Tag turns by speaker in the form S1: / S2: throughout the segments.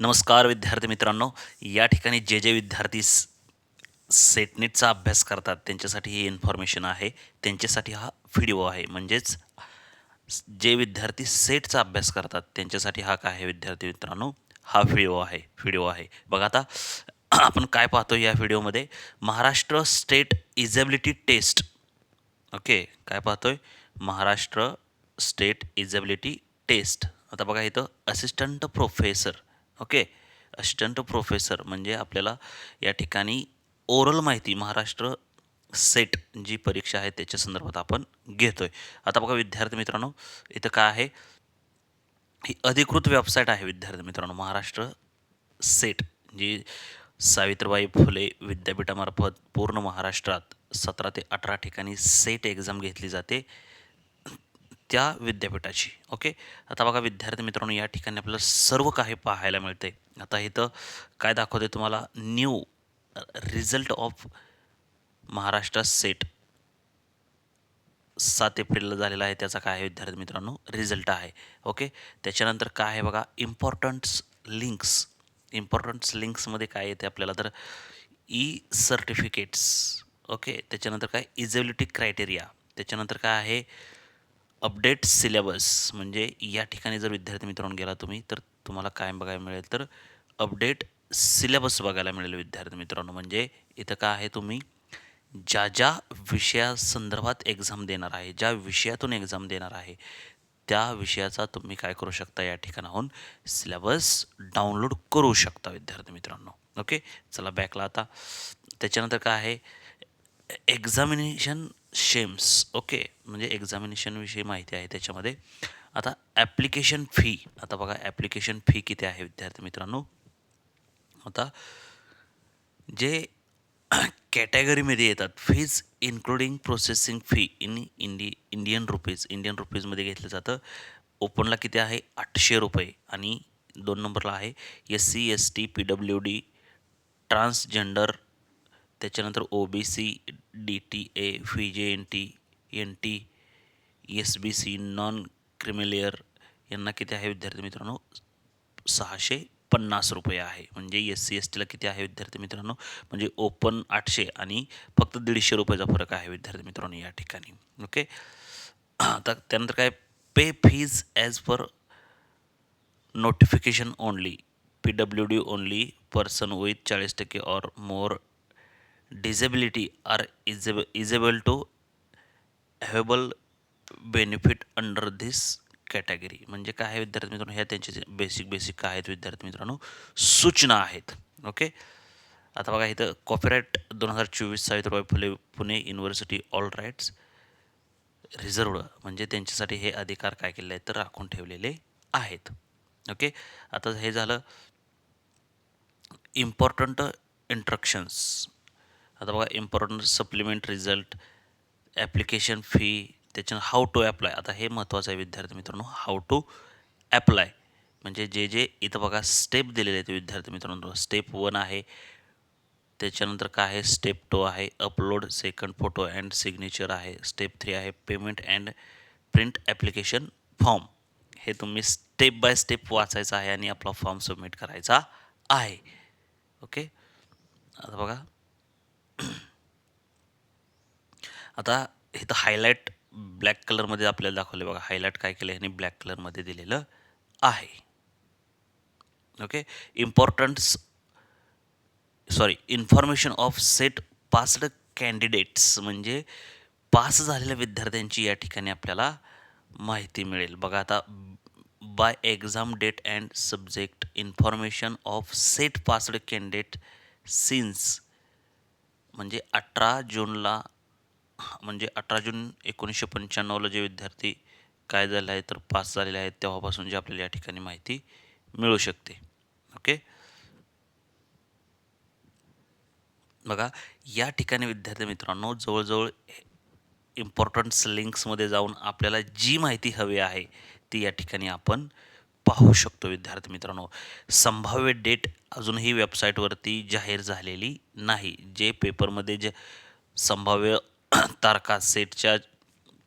S1: नमस्कार विद्यार्थी मित्रांनो. या ठिकाणी जे जे विद्यार्थी सेटनेटचा अभ्यास करतात त्यांच्यासाठी ही इन्फॉर्मेशन आहे. त्यांच्यासाठी हा व्हिडिओ आहे. म्हणजेच जे विद्यार्थी सेटचा अभ्यास करतात त्यांच्यासाठी हा काय आहे विद्यार्थी मित्रांनो? हा व्हिडिओ आहे. व्हिडिओ आहे. बघा आता आपण काय पाहतो या व्हिडिओमध्ये Maharashtra state eligibility test. Okay काय पाहतोय? Maharashtra state eligibility test. आता बघा इथं assistant professor okay? Assistant professor म्हणजे आपल्याला या ठिकाणी ओरल माहिती महाराष्ट्र सेट जी परीक्षा आहे त्याच्या संदर्भात आपण घेतो आहे आता बघा विद्यार्थी मित्रांनो इथं काय आहे? ही अधिकृत वेबसाईट आहे विद्यार्थी मित्रांनो महाराष्ट्र सेट जी सावित्रीबाई फुले विद्यापीठामार्फत पूर्ण महाराष्ट्रात सतरा ते अठरा ठिकाणी सेट एक्झाम घेतली जाते. त्या विद्यापीठाची ओके? आता बघा विद्यार्थी मित्रांनो या ठिकाणी आपल्याला सर्व काही पाहायला मिळते. आता इथं काय दाखवते तुम्हाला? New result of Maharashtra SET सात एप्रिलला झालेला आहे. त्याचा काय आहे विद्यार्थी मित्रांनो? रिझल्ट आहे. ओके? त्याच्यानंतर काय आहे बघा? इम्पॉर्टंट्स लिंक्स इम्पॉर्टंट्स लिंक्समध्ये काय येते आपल्याला? तर ई सर्टिफिकेट्स ओके? त्याच्यानंतर काय? इजेबिलिटी क्रायटेरिया त्याच्यानंतर काय आहे? अपडेट सिलेबस म्हणजे या ठिकाणी जर विद्यार्थी मित्रांनो गेला तुम्ही तर तुम्हाला काय बघायला मिळेल. तर अपडेट सिलेबस बघायला मिळेल विद्यार्थी मित्रांनो. म्हणजे इथं काय आहे तुम्ही ज्या ज्या विषयासंदर्भात एक्झाम देणार आहे ज्या विषयातून एक्झाम देणार आहे त्या विषयाचा तुम्ही काय करू शकता या ठिकाणाहून सिलेबस डाउनलोड करू शकता विद्यार्थी मित्रांनो. ओके? चला बॅकला आता. त्याच्यानंतर काय आहे एक्झामिनेशन शेम्स ओके म्हणजे एक्झामिनेशनविषयी माहिती आहे त्याच्यामध्ये. आता ॲप्लिकेशन फी आता बघा ॲप्लिकेशन फी किती आहे विद्यार्थी मित्रांनो. आता जे कॅटेगरीमध्ये येतात fees including processing fee in Indi Indian rupees Indian रुपीजमध्ये घेतलं जातं. ओपनला किती आहे? आठशे रुपये. आणि दोन नंबरला आहे S C S T P W D transgender त्याच्यानंतर O B C D T A V J N T N T S B C non creamy layer यांना किती आहे विद्यार्थी मित्रांनो? सहाशे पन्नास रुपये आहे. म्हणजे एस सी एस टीला किती आहे विद्यार्थी मित्रांनो? म्हणजे ओपन आठशे आणि फक्त दीडशे रुपयाचा फरक आहे विद्यार्थी मित्रांनो या ठिकाणी. ओके आता त्यानंतर काय? Pay fees as per notification only P W D only person with चाळीस टक्के or more disability are इजेब eligible to avail benefit under this category म्हणजे काय आहे विद्यार्थी मित्रांनो? ह्या त्यांचे जे बेसिक बेसिक काय आहेत विद्यार्थी मित्रांनो? सूचना आहेत. ओके आता बघा इथं कॉपीराईट दोन हजार चोवीस Savitribai Phule Pune university all rights reserved म्हणजे त्यांच्यासाठी हे अधिकार काय केले आहेत? तर राखून ठेवलेले आहेत. ओके आता हे झालं इम्पॉर्टंट इंट्रक्शन्स आता बघा important supplement result application fee त्याच्यानं हाऊ टू ॲप्लाय आता हे महत्त्वाचं आहे विद्यार्थी मित्रांनो हाऊ टू ॲप्लाय म्हणजे जे जे इथं बघा स्टेप दिलेले आहेत विद्यार्थी मित्रांनो. स्टेप वन आहे त्याच्यानंतर काय आहे? स्टेप टू आहे upload second photo and signature आहे. स्टेप थ्री आहे payment and print application form हे तुम्ही स्टेप बाय स्टेप वाचायचं आहे आणि आपला फॉर्म सबमिट करायचा आहे. ओके आता बघा आता इथं हायलाईट ब्लॅक कलरमध्ये आपल्याला दाखवले बघा. हायलाईट काय केलं आणि ब्लॅक कलरमध्ये दिलेलं आहे. Okay importance sorry information of set passed candidates म्हणजे पास झालेल्या विद्यार्थ्यांची या ठिकाणी आपल्याला माहिती मिळेल. बघा आता by exam date and subject information of SET passed candidate since म्हणजे अठरा जूनला म्हणजे अठरा जून एकोणीसशे पंच्याण्णवला जे विद्यार्थी काय झाले आहेत तर पास झालेले आहेत तेव्हापासून जे आपल्याला या ठिकाणी माहिती मिळू शकते. ओके? बघा या ठिकाणी विद्यार्थी मित्रांनो जवळजवळ इम्पॉर्टंट्स लिंक्समध्ये जाऊन आपल्याला जी माहिती हवी आहे ती या ठिकाणी आपण पाहू शकतो विद्यार्थी मित्रांनो. संभाव्य डेट अजूनही वेबसाईटवरती जाहीर झालेली नाही जे पेपरमध्ये जे संभाव्य तारका सेटच्या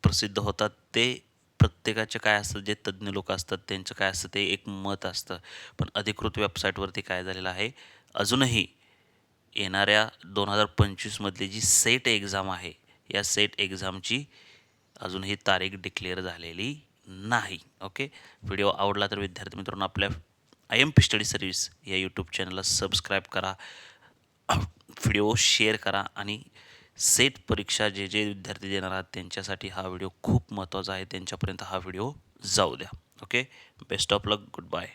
S1: प्रसिद्ध होतात. ते प्रत्येकाचे काय असतं जे तज्ज्ञ लोक असतात त्यांचं काय असतं ते एक मत असतं. पण अधिकृत वेबसाईटवरती काय झालेलं आहे अजूनही येणाऱ्या दोन हजार पंचवीसमधली जी सेट एक्झाम आहे या सेट एक्झामची अजूनही तारीख डिक्लेअर झालेली नाही. ओके? व्हिडिओ आवडला तर विद्यार्थी मित्रांनो आपल्या I M P study service या यूट्यूब चॅनलला सबस्क्राईब करा. व्हिडिओ शेअर करा आणि सेट परीक्षा जे जे विद्यार्थी देणार आहात त्यांच्यासाठी हा व्हिडिओ खूप महत्त्वाचा आहे. त्यांच्यापर्यंत हा व्हिडिओ जाऊ द्या. Okay? Best of luck good bye